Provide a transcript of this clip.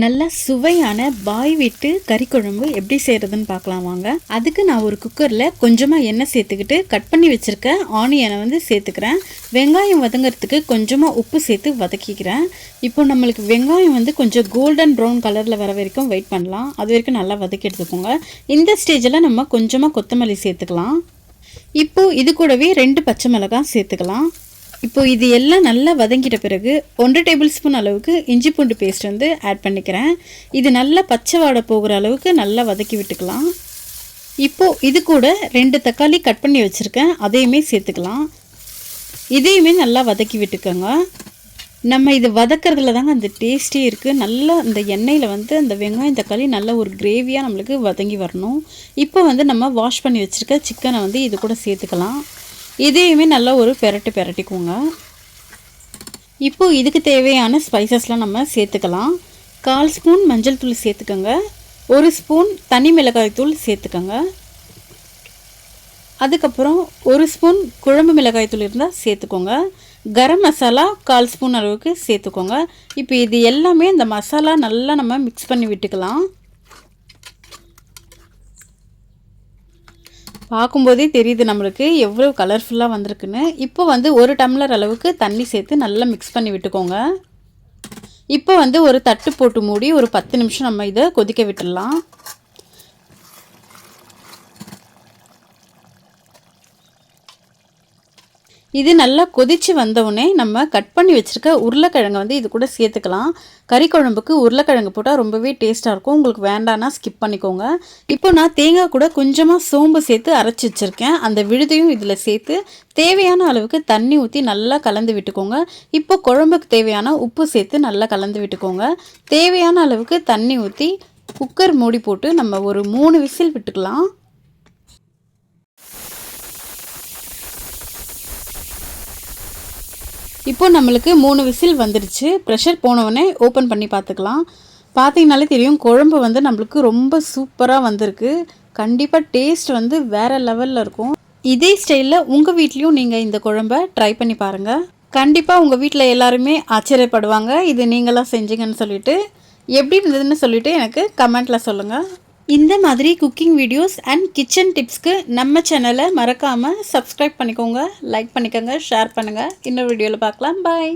நல்ல சுவையான பாய் வீட்டு கறி குழம்பு எப்படி செய்கிறதுன்னு பார்க்கலாம் வாங்க. அதுக்கு நான் ஒரு குக்கரில் கொஞ்சமாக எண்ணெய் சேர்த்துக்கிட்டு கட் பண்ணி வச்சுருக்க ஆனியனை வந்து சேர்த்துக்கிறேன். வெங்காயம் வதங்கிறதுக்கு கொஞ்சமாக உப்பு சேர்த்து வதக்கிக்கிறேன். இப்போ நம்மளுக்கு வெங்காயம் வந்து கொஞ்சம் கோல்டன் ப்ரௌன் கலரில் வர வரைக்கும் வெயிட் பண்ணலாம். அது வரைக்கும் நல்லா வதக்கி எடுத்துக்கோங்க இந்த ஸ்டேஜில் நம்ம கொஞ்சமாக கொத்தமல்லி சேர்த்துக்கலாம். இப்போது இது கூடவே ரெண்டு பச்சை மிளகாய் சேர்த்துக்கலாம். இப்போ இது எல்லாம் நல்லா வதங்கிட்ட பிறகு ஒன்றரை டேபிள் ஸ்பூன் அளவுக்கு இஞ்சி பூண்டு பேஸ்ட் வந்து ஆட் பண்ணிக்கிறேன். இது நல்லா பச்சை வாடை போகிற அளவுக்கு நல்லா வதக்கி விட்டுக்கலாம். இப்போது இது கூட ரெண்டு தக்காளி கட் பண்ணி வச்சுருக்கேன். அதையுமே சேர்த்துக்கலாம். இதையுமே நல்லா வதக்கி விட்டுக்கோங்க. நம்ம இது வதக்கிறதுல தாங்க அந்த டேஸ்ட்டே இருக்குது நல்லா அந்த எண்ணெயில் வந்து அந்த வெங்காயம் தக்காளி நல்ல ஒரு கிரேவியாக நம்மளுக்கு வதங்கி வரணும். இப்போ வந்து நம்ம வாஷ் பண்ணி வச்சுருக்க சிக்கனை வந்து இது கூட சேர்த்துக்கலாம். இதையுமே நல்லா ஒரு பெரட்டு பெரட்டிக்கோங்க. இப்போது இதுக்கு தேவையான ஸ்பைசஸ்லாம் நம்ம சேர்த்துக்கலாம். கால் ஸ்பூன் மஞ்சள் தூள் சேர்த்துக்கோங்க. ஒரு ஸ்பூன் தனி மிளகாய் தூள் சேர்த்துக்கோங்க. அதுக்கப்புறம் ஒரு ஸ்பூன் குழம்பு மிளகாய் தூள் இருந்தால் சேர்த்துக்கோங்க. கரம் மசாலா கால் ஸ்பூன் அளவுக்கு சேர்த்துக்கோங்க. இப்போ இது எல்லாமே இந்த மசாலா நல்லா நம்ம மிக்ஸ் பண்ணி விட்டுக்கலாம். பார்க்கும்போதே தெரியுது நம்மளுக்கு எவ்வளோ கலர்ஃபுல்லாக வந்திருக்குன்னு. இப்போ வந்து ஒரு டம்ளர் அளவுக்கு தண்ணி சேர்த்து நல்லா மிக்ஸ் பண்ணி விட்டுக்கோங்க. இப்போ வந்து ஒரு தட்டு போட்டு மூடி ஒரு பத்து நிமிஷம் நம்ம இதை கொதிக்க விட்டுடலாம். இது நல்லா கொதித்து வந்தவுடனே நம்ம கட் பண்ணி வச்சுருக்க உருளைக்கிழங்கு வந்து இது கூட சேர்த்துக்கலாம். கறி குழம்புக்கு உருளைக்கிழங்கு போட்டால் ரொம்பவே டேஸ்ட்டாக இருக்கும். உங்களுக்கு வேண்டான்னா ஸ்கிப் பண்ணிக்கோங்க. இப்போ நான் தேங்காய் கூட கொஞ்சமாக சோம்பு சேர்த்து அரைச்சி வச்சுருக்கேன். அந்த விழுதையும் இதில் சேர்த்து தேவையான அளவுக்கு தண்ணி ஊற்றி நல்லா கலந்து விட்டுக்கோங்க. இப்போ குழம்புக்கு தேவையான உப்பு சேர்த்து நல்லா கலந்து விட்டுக்கோங்க. தேவையான அளவுக்கு தண்ணி ஊற்றி குக்கர் மூடி போட்டு நம்ம ஒரு மூணு விசில் விட்டுக்கலாம். இப்போ நம்மளுக்கு மூணு விசில் வந்துடுச்சு ப்ரெஷர் போனவுடனே ஓப்பன் பண்ணி பார்த்துக்கலாம். பார்த்தீங்கனாலே தெரியும் குழம்பு வந்து நம்மளுக்கு ரொம்ப சூப்பராக வந்திருக்கு. கண்டிப்பாக டேஸ்ட் வந்து வேறு லெவலில் இருக்கும். இதே ஸ்டைலில் உங்கள் வீட்லேயும் நீங்கள் இந்த குழம்ப ட்ரை பண்ணி பாருங்கள் கண்டிப்பாக உங்கள் வீட்டில் எல்லாருமே ஆச்சரியப்படுவாங்க. இது நீங்களாம் செஞ்சீங்கன்னு சொல்லிட்டு. எப்படி இருந்ததுன்னு சொல்லிட்டு எனக்கு கமெண்ட்டில் சொல்லுங்கள் இந்த மாதிரி குக்கிங் வீடியோஸ் அண்ட் கிச்சன் டிப்ஸ்க்கு நம்ம சேனலை மறக்காமல் சப்ஸ்கிரைப் பண்ணிக்கோங்க லைக் பண்ணிக்கோங்க ஷேர் பண்ணுங்கள் இன்னொரு வீடியோவில் பார்க்கலாம். பாய்